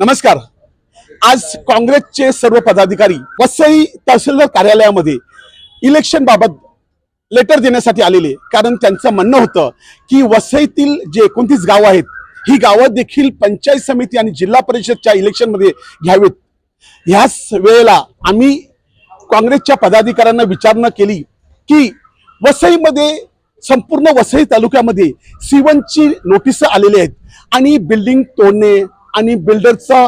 नमस्कार. आज काँग्रेसचे सर्व पदाधिकारी वसई तहसीलदार कार्यालयामध्ये इलेक्शन बाबत लेटर देण्यासाठी आलेले कारण त्यांचं म्हणणं होतं की वसईतील जे एकोणतीस गावं आहेत ही गावं देखील पंचायत समिती आणि जिल्हा परिषदच्या इलेक्शनमध्ये घ्यावीत. ह्याच वेळेला आम्ही काँग्रेसच्या पदाधिकाऱ्यांना विचारणा केली की वसईमध्ये संपूर्ण वसई तालुक्यामध्ये सिवनची नोटीस आलेली आहेत आणि बिल्डिंग तोडणे आणि बिल्डरचा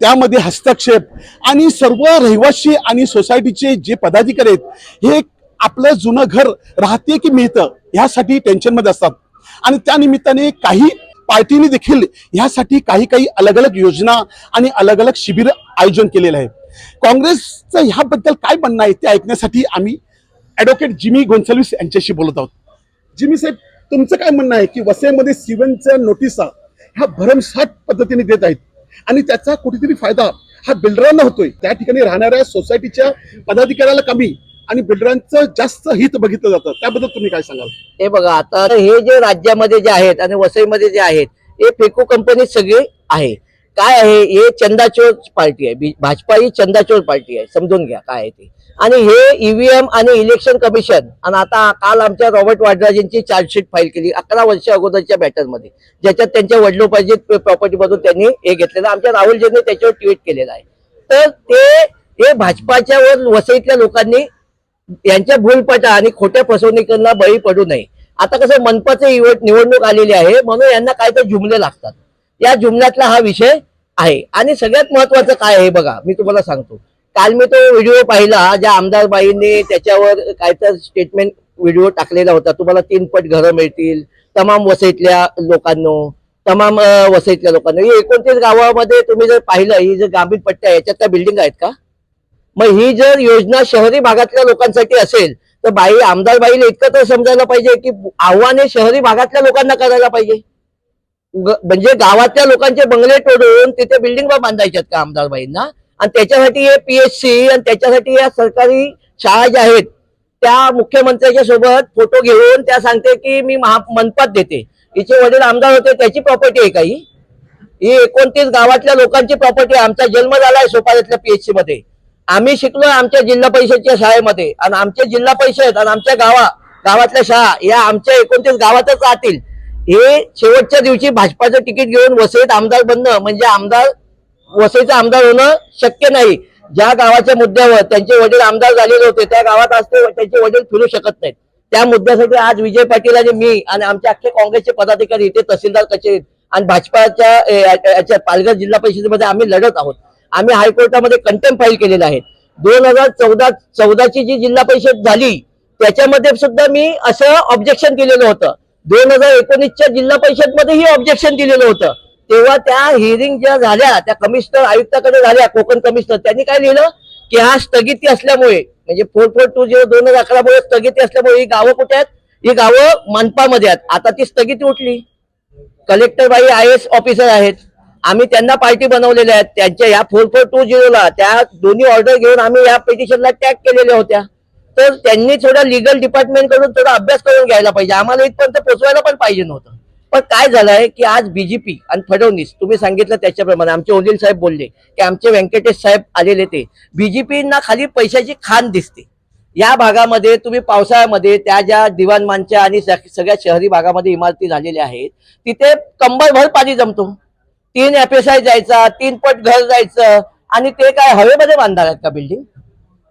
त्यामध्ये हस्तक्षेप आणि सर्व रहिवासी आणि सोसायटीचे जे पदाधिकारी आहेत हे आपलं जुनं घर राहते की मिळतं ह्यासाठी टेन्शनमध्ये असतात. आणि त्या निमित्ताने काही पार्टीने देखील ह्यासाठी काही काही अलग अलग योजना आणि अलग अलग शिबिर आयोजन केलेलं आहे. काँग्रेसचं ह्याबद्दल काय म्हणणं आहे ते ऐकण्यासाठी आम्ही ॲडव्होकेट जिमी गोन्सल्विस यांच्याशी बोलत आहोत. जिमी साहेब तुमचं काय म्हणणं आहे की वसईमध्ये सिवनच्या नोटिसा ह्या भरमसाठ पद्धतीने देत आहेत. आणि त्याचा कुठेतरी फायदा हा बिल्डरांना होतोय. त्या ठिकाणी राहणाऱ्या सोसायटीच्या पदाधिकाऱ्याला कमी आणि बिल्डरांचं जास्त हित बघितलं जातं. त्याबद्दल तुम्ही काय सांगाल? हे बघा आता हे जे राज्यामध्ये जे आहेत आणि वसईमध्ये जे आहेत हे फेको कंपनी सगळे आहे. काय आहे? हे चंदाचोर पार्टी आहे. भाजपा ही चंदाचोर पार्टी आहे. समजून घ्या काय आहे ते. आणि हे ईव्हीएम आणि इलेक्शन कमिशन आणि आता काल आमच्या रॉबर्ट वाड्राजींची चार्जशीट फाईल केली अकरा वर्ष अगोदरच्या बॅटरमध्ये ज्याच्यात त्यांच्या वडिलोपार्जित प्रॉपर्टी मधून त्यांनी हे घेतलेलं आमच्या राहुलजींनी त्याच्यावर ट्विट केलेलं आहे. तर ते हे भाजपाच्या वर वसईतल्या लोकांनी यांच्या भूलपटा आणि खोट्या फसवणुकींना बळी पडू नये. आता कसं मनपाचे निवडणूक आलेली आहे. म्हणून यांना काय तर जुमले लागतात. या जुमल्यातला हा विषय आहे. आणि सगळ्यात महत्वाचं काय आहे बघा मी तुम्हाला सांगतो. काल मी तो व्हिडिओ पाहिला ज्या आमदारबाईंनी त्याच्यावर काय तर स्टेटमेंट व्हिडिओ टाकलेला होता. तुम्हाला तीन पट घरं मिळतील तमाम वसईतल्या लोकांनो तमाम वसईतल्या लोकांना. ही एकोणतीस गावामध्ये तुम्ही जर पाहिलं ही जर ग्रामीण पट्ट्या आहे, याच्यात त्या बिल्डिंग आहेत का? मग ही जर योजना शहरी भागातल्या लोकांसाठी असेल तर बाई आमदार बाईला इतकं तर समजायला पाहिजे की आव्हाने शहरी भागातल्या लोकांना करायला पाहिजे. म्हणजे गावातल्या लोकांचे बंगले तोडून तिथे बिल्डिंग बांधायच्यात का आमदारबाईंना आणि त्याच्यासाठी हे पीएचसी आणि त्याच्यासाठी या सरकारी शाळा ज्या आहेत त्या मुख्यमंत्र्याच्या सोबत फोटो घेऊन त्या सांगते की मी महा मनपात देते. हिचे वडील आमदार होते त्याची प्रॉपर्टी आहे काही. ही एकोणतीस गावातल्या लोकांची प्रॉपर्टी आहे. आमचा जन्म झालाय सोपाऱ्यातल्या पीएचसी मध्ये. आम्ही शिकलो आमच्या जिल्हा परिषदच्या शाळेमध्ये. आणि आमचे जिल्हा परिषद आणि आमच्या गावा गावातल्या शाळा या आमच्या एकोणतीस गावातच राहतील. हे शेवटच्या दिवशी भाजपाचं तिकीट घेऊन वसईत आमदार बनणं म्हणजे आमदार वसईचा आमदार होणं शक्य नाही. ज्या गावाच्या मुद्द्यावर त्यांचे वडील आमदार झालेले होते त्या गावात आज ते त्यांचे वडील फिरू शकत नाहीत. त्या मुद्द्यासाठी आज विजय पाटील आणि मी आणि आमचे अख्खे काँग्रेसचे पदाधिकारी इथे तहसीलदार कचेरीत आणि भाजपाच्या याच्या पालघर जिल्हा परिषदेमध्ये आम्ही लढत आहोत. आम्ही हायकोर्टामध्ये कंटेम फाईल केलेला आहे. दोन हजार चौदा चौदाची जी जिल्हा परिषद झाली त्याच्यामध्ये सुद्धा मी असं ऑब्जेक्शन केलेलं होतं. दोन हजार एकोणीसच्या जिल्हा परिषद मध्येही ऑब्जेक्शन दिलेलं होतं. तेव्हा त्या हिअरिंग ज्या झाल्या त्या कमिशनर आयुक्ताकडे झाल्या कोकण कमिशनर त्यांनी काय लिहिलं? की हा स्थगिती असल्यामुळे म्हणजे फोर फोर टू झिरो दोन हजार अकरा मुळे स्थगिती असल्यामुळे ही गावं कुठे आहेत? ही गावं मनपामध्ये आहेत. आता ती स्थगिती उठली. कलेक्टर बाई आय एस ऑफिसर आहेत. आम्ही त्यांना पार्टी बनवलेल्या आहेत. त्यांच्या या फोर फोर टू झिरोला त्या दोन्ही ऑर्डर घेऊन आम्ही या पिटिशनला टॅग केलेल्या होत्या. तर त्यांनी थोडा लिगल डिपार्टमेंटकडून थोडा अभ्यास करून घ्यायला पाहिजे. आम्हाला इथपर्यंत पोहोचवायला पण पाहिजे नव्हतं. पण काय झालंय की आज बीजेपी आणि फडणवीस तुम्ही सांगितलं त्याच्याप्रमाणे आमचे ओलील साहेब बोलले की आमचे व्यंकटेश साहेब आलेले ते बीजेपीना खाली पैशाची खान दिसते. या भागामध्ये तुम्ही पावसाळ्यामध्ये त्या ज्या दिवाणमानच्या आणि सगळ्या शहरी भागामध्ये इमारती झालेल्या आहेत तिथे कंबरभर पाणी जमतो. तीन एफ एस आय जायचा तीन पट घर जायचं आणि ते काय हवेमध्ये बांधणार आहेत का बिल्डिंग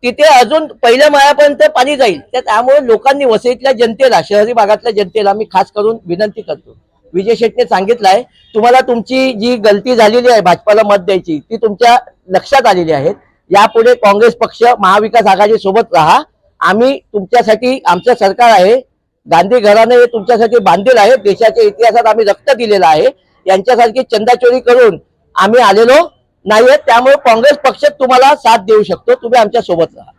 तिथे अजून पहिल्या माळ्यापर्यंत पाणी जाईल. तर त्यामुळे लोकांनी वसईतल्या जनतेला शहरी भागातल्या जनतेला मी खास करून विनंती करतो. विजय शेट्टीने सांगितलंय तुम्हाला तुमची जी गलती झालेली आहे भाजपाला मत द्यायची ती तुमच्या लक्षात आलेली आहे यापुढे काँग्रेस पक्ष महाविकास आघाडी सोबत राहा. आम्ही तुमच्यासाठी आमचं सरकार आहे. गांधी घराने हे तुमच्यासाठी बांधील आहे. देशाच्या इतिहासात आम्ही रक्त दिलेलं आहे. यांच्यासारखी चंदाचोरी करून आम्ही आलेलो. नाहीये त्यामुळे काँग्रेस पक्ष तुम्हाला साथ देऊ शकतो. तुम्ही आमच्यासोबत राहा.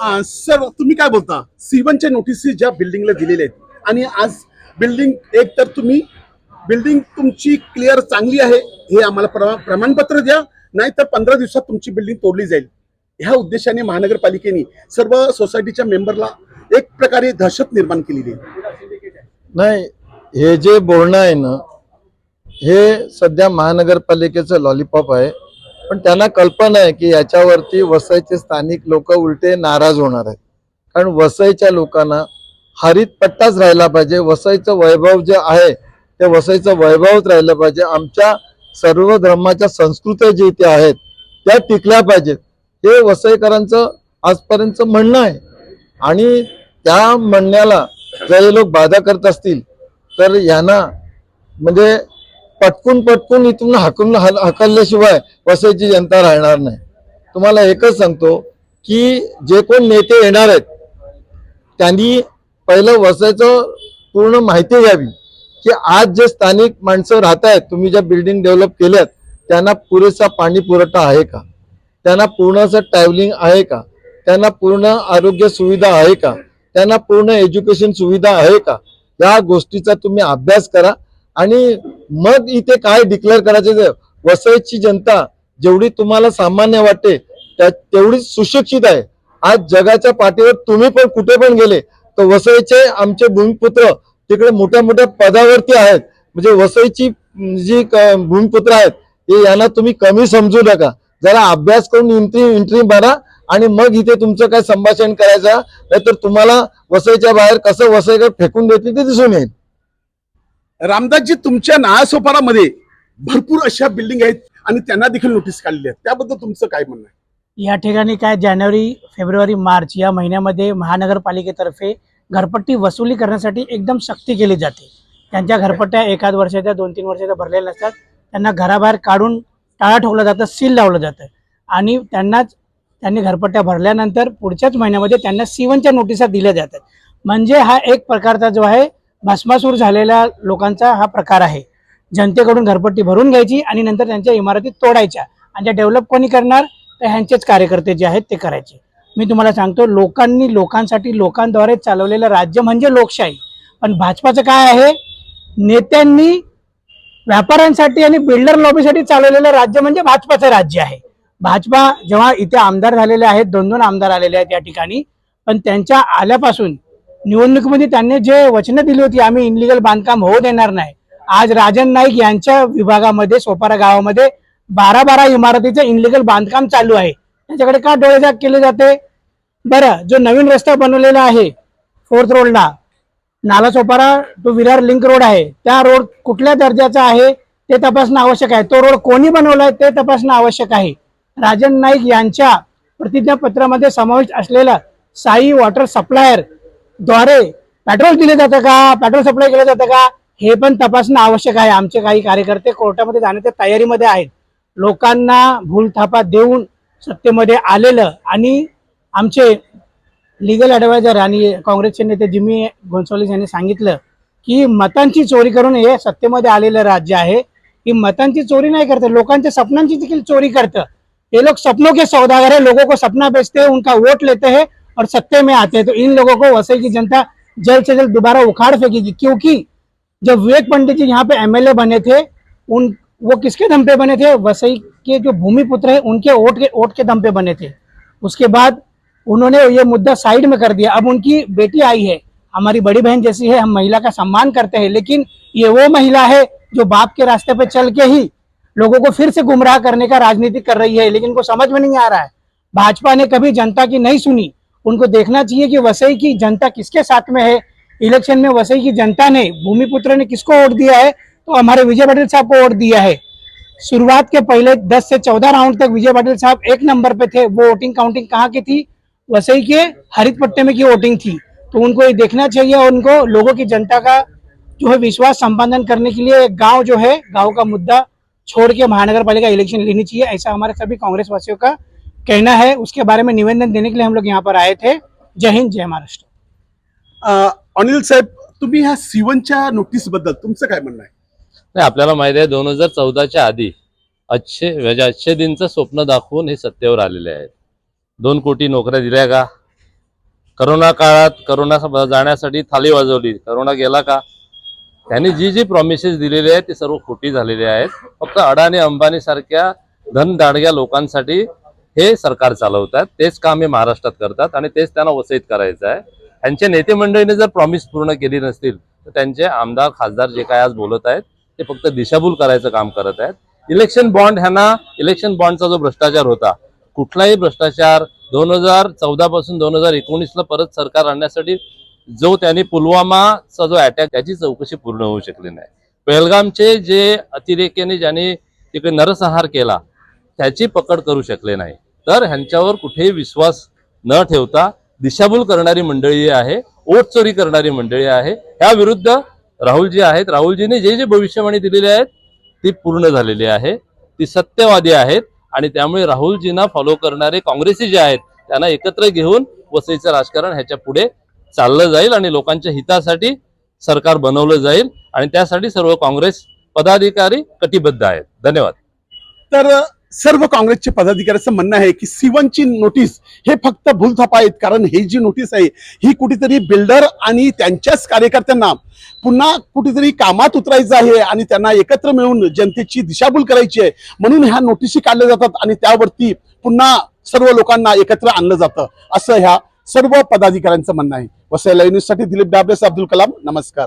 अं, सर तुम्ही काय बोलता? सीवनच्या नोटिसी ज्या बिल्डिंगला दिलेल्या आहेत. आणि आज बिल्डिंग एक तर तुम्ही बिल्डिंग तुमची क्लिअर चांगली आहे हे आम्हाला प्रमा- प्रमाणपत्र द्या नाहीतर पंधरा दिवसात तुमची बिल्डिंग तोडली जाईल. ह्या उद्देशाने महानगरपालिकेने सर्व सोसायटीच्या मेंबरला एक प्रकारे दहशत निर्माण केलेली आहे. नाही हे जे बोलणं आहे ना हे सध्या महानगरपालिकेचं लॉलीपॉप आहे. पण त्यांना कल्पना आहे की याच्यावरती वसईचे स्थानिक लोक उलटे नाराज होणार आहेत. कारण वसईच्या लोकांना हरित पट्टाच राहिला पाहिजे. वसईचं वैभव जे आहे ते वसईचं वैभवच राहिलं पाहिजे. आमच्या सर्व धर्माच्या संस्कृत्या जे इथे आहेत त्या टिकल्या पाहिजेत. हे वसईकरांचं आजपर्यंतचं म्हणणं आहे. आणि त्या म्हणण्याला जर हे लोक बाधा करत असतील तर यांना म्हणजे पटकून पटकून इथून हाकून हल- हकलल्याशिवाय वसईची जनता राहणार नाही. तुम्हाला एकच सांगतो की जे कोण नेते येणार आहेत त्यांनी पहिलं वसईचं पूर्ण माहिती घ्यावी की आज जे स्थानिक माणसं राहत आहेत तुम्ही ज्या बिल्डिंग डेव्हलप केल्यात त्यांना पुरेसा पाणी पुरवठा आहे का? त्यांना पूर्ण असं ट्रॅव्हलिंग आहे का? त्यांना पूर्ण आरोग्य सुविधा आहे का? त्यांना पूर्ण एज्युकेशन सुविधा आहे का? या गोष्टीचा तुम्ही अभ्यास करा. आणि मग इथे काय डिक्लेअर करायचं ते? वसईची जनता जेवढी तुम्हाला सामान्य वाटते त्या तेवढीच सुशिक्षित आहे. आज जगाच्या पाठीवर तुम्ही पण कुठे पण गेले तर वसईचे आमचे भूमिपुत्र तिकडे मोठ्या मोठ्या पदावरती आहेत. म्हणजे वसईची जी क- भूमिपुत्र आहेत हे यांना तुम्ही कमी समजू नका. जरा अभ्यास करून इंट्री इंट्री मारा आणि मग इथे तुमचं काय संभाषण करायचं नाहीतर तुम्हाला वसईच्या बाहेर कसं वसईकडे फेकून देते ते दिसून येईल. रामदासजी तुमच्या नाळासोपारामध्ये भरपूर अशा बिल्डिंग आहेत आणि त्यांना देखील नोटीस काढली आहे. त्याबद्दल तुमचं काय म्हणणं आहे? या ठिकाणी काय जानेवारी फेब्रुवारी मार्च या महिन्यामध्ये महानगरपालिकेतर्फे घरपट्टी वसुली करण्यासाठी एकदम सक्ती केली जाते. त्यांच्या घरपट्ट्या एखाद वर्षाच्या दोन तीन वर्षाच्या भरलेल्या नसतात. त्यांना घराबाहेर काढून टाळा ठोकलं जातं सील लावलं जातं. आणि त्यांनाच त्यांनी घरपट्ट्या भरल्यानंतर पुढच्याच महिन्यामध्ये त्यांना सीवनच्या नोटिसा दिल्या जातात. म्हणजे हा एक प्रकारचा जो आहे भस्मासूर झालेल्या लोकांचा हा प्रकार आहे. जनतेकडून घरपट्टी भरून घ्यायची आणि नंतर त्यांच्या इमारती तोडायच्या. आणि त्या डेव्हलप कोणी करणार? तर ह्यांचेच कार्यकर्ते जे आहेत ते करायचे. मी तुम्हाला सांगतो लोकांनी लोकांसाठी लोकांद्वारे चालवलेलं राज्य म्हणजे लोकशाही. पण भाजपाचं काय आहे? नेत्यांनी व्यापाऱ्यांसाठी आणि बिल्डर लॉबीसाठी चालवलेलं राज्य म्हणजे भाजपाचं राज्य आहे. भाजपा जेव्हा इथे आमदार झालेले आहेत दोन दोन आमदार आलेले आहेत या ठिकाणी पण त्यांच्या आल्यापासून निवडणुकीमध्ये त्यांनी जे वचनं दिली होती आम्ही इनलिगल बांधकाम होऊ देणार नाही. आज राजन नाईक यांच्या विभागामध्ये सोपारा गावामध्ये बारा बारा इमारतीचं इनलिगल बांधकाम चालू आहे. त्याच्याकडे का डोळेजाग केले जाते? बरं जो नवीन रस्ता बनवलेला आहे फोर्थ रोडला नाला सोपारा तो विरार लिंक रोड आहे. त्या रोड कुठल्या दर्जाचा आहे ते तपासणं आवश्यक आहे. तो रोड कोणी बनवलाय ते तपासणं आवश्यक आहे. राजन नाईक यांच्या प्रतिज्ञापत्रामध्ये समावेश असलेला साई वॉटर सप्लायर द्वारे पेट्रोल दिले जातं का? पेट्रोल सप्लाय केलं जातं का? हे पण तपासणं आवश्यक आहे. आमचे काही कार्यकर्ते कोर्टामध्ये जाण्याच्या तयारीमध्ये आहेत. लोकांना भूलथापा देऊन सत्तेमध्ये आलेलं आणि आमचे लिगल ॲडवायझर आणि काँग्रेसचे नेते जिमी गोन्सॉलिस यांनी सांगितलं की मतांची चोरी करून हे सत्तेमध्ये आलेलं राज्य आहे. की मतांची चोरी नाही करतं लोकांच्या सपनांची देखील चोरी करतं. हे लोक सपनों के सौदागर है लोगों को सपना बेचते हैं उनका वोट लेते हैं और सत्ते में आते हैं। तो इन लोगों को वसई की जनता जल्द से जल्द दोबारा उखाड़ फेंकेगी, क्योंकि जब विवेक पंडित जी यहाँ पे एमएलए बने थे, उन, वो किसके दम पे बने थे? वसई के जो भूमिपुत्र है, उनके वोट के वोट के दम पे बने थे। उसके बाद उन्होंने ये मुद्दा साइड में कर दिया। अब उनकी बेटी आई है, हमारी बड़ी बहन जैसी है, हम महिला का सम्मान करते हैं, लेकिन ये वो महिला है जो बाप के रास्ते पे चल के ही लोगों को फिर से गुमराह करने का राजनीति कर रही है, लेकिन उनको समझ में नहीं आ रहा है। भाजपा ने कभी जनता की नहीं सुनी। उनको देखना चाहिए कि वसई की जनता किसके साथ में है। इलेक्शन में वसई की जनता ने भूमिपुत्र ने किसको वोट दिया है? तो हमारे विजय पटेल साहब को वोट दिया है। शुरुआत के पहले 10 से 14 राउंड तक विजय पाटिल साहब एक नंबर पे थे। वो वोटिंग काउंटिंग कहाँ की थी? वसई के हरित पट्टे में की वोटिंग थी। तो उनको ये देखना चाहिए और उनको लोगों की जनता का जो है विश्वास संपादन करने के लिए गाँव जो है, गाँव का मुद्दा छोड़ के महानगर पालिका इलेक्शन लेनी चाहिए। ऐसा हमारे सभी कांग्रेस वासियों का कहना है उसके बारे में निवेदन देने के लिए हम लोग यहाँ पर आए थे। जय हिंद जय महाराष्ट्र। अनिल साहेब तुम्ही ह्या सीवनच्या नोटीसबद्दल तुमचं काय म्हणणं आहे? नाही आपल्याला माहिती आहे दोन हजार चौदाच्या आधी अच्छे म्हणजे अच्छे दिनचं स्वप्न दाखवून हे सत्तेवर आलेले आहेत. दोन कोटी नोकऱ्या दिल्या का? करोना काळात करोना स- जाण्यासाठी थाली वाजवली. करोना गेला का? त्यांनी जी जी प्रॉमिसेस दिलेली आहेत ती सर्व खोटी झालेली आहेत. फक्त अडाणी अंबानी सारख्या धनदांडग्या लोकांसाठी हे सरकार चालवतात तेच काम हे महाराष्ट्रात करतात आणि तेच त्यांना वसईत करायचं आहे. त्यांच्या नेते मंडळीने जर प्रॉमिस पूर्ण केली नसतील तर त्यांचे आमदार खासदार जे काय आज बोलत आहेत ते फक्त दिशाभूल करायचं काम करत आहेत. इलेक्शन बॉन्ड ह्यांना इलेक्शन बॉन्डचा जो भ्रष्टाचार होता कुठलाही भ्रष्टाचार दोन हजार चौदा पासून दोन हजार एकोणीसला परत सरकार आणण्यासाठी जो त्यांनी पुलवामाचा जो अटॅक त्याची चौकशी पूर्ण होऊ शकली नाही. पहलगामचे जे अतिरेक्याने ज्यांनी तिकडे नरसंहार केला त्याची पकड करू शकले नाही. तर ह्यांच्यावर कुठेही विश्वास न ठेवता दिशाभूल करणारी मंडळी आहे ओट चोरी करणारी मंडळी आहे. ह्या विरुद्ध राहुलजी आहेत. राहुलजीने जे जे भविष्यवाणी दिलेली आहेत ती पूर्ण झालेली आहे. ती सत्यवादी आहेत. आणि त्यामुळे राहुलजींना फॉलो करणारे काँग्रेसी जे आहेत त्यांना एकत्र घेऊन वसईचं राजकारण ह्याच्या पुढे चाललं जाईल आणि लोकांच्या हितासाठी सरकार बनवलं जाईल. आणि त्यासाठी सर्व काँग्रेस पदाधिकारी कटिबद्ध आहेत. धन्यवाद. तर सर्व काँग्रेसचे पदाधिकाऱ्याचं म्हणणं आहे की सिवनची नोटीस हे फक्त भूलथापा आहेत कारण ही जी नोटीस आहे ही कुठेतरी बिल्डर आणि त्यांच्याच कार्यकर्त्यांना पुन्हा कुठेतरी कामात उतरायचं आहे आणि त्यांना एकत्र मिळून जनतेची दिशाभूल करायची आहे म्हणून ह्या नोटीसी काढल्या जातात आणि त्यावरती पुन्हा सर्व लोकांना एकत्र आणलं जातं असं ह्या सर्व पदाधिकाऱ्यांचं म्हणणं आहे. वसई लाईव्ह न्यूजसाठी दिलीप डाबरेस अब्दुल कलाम नमस्कार.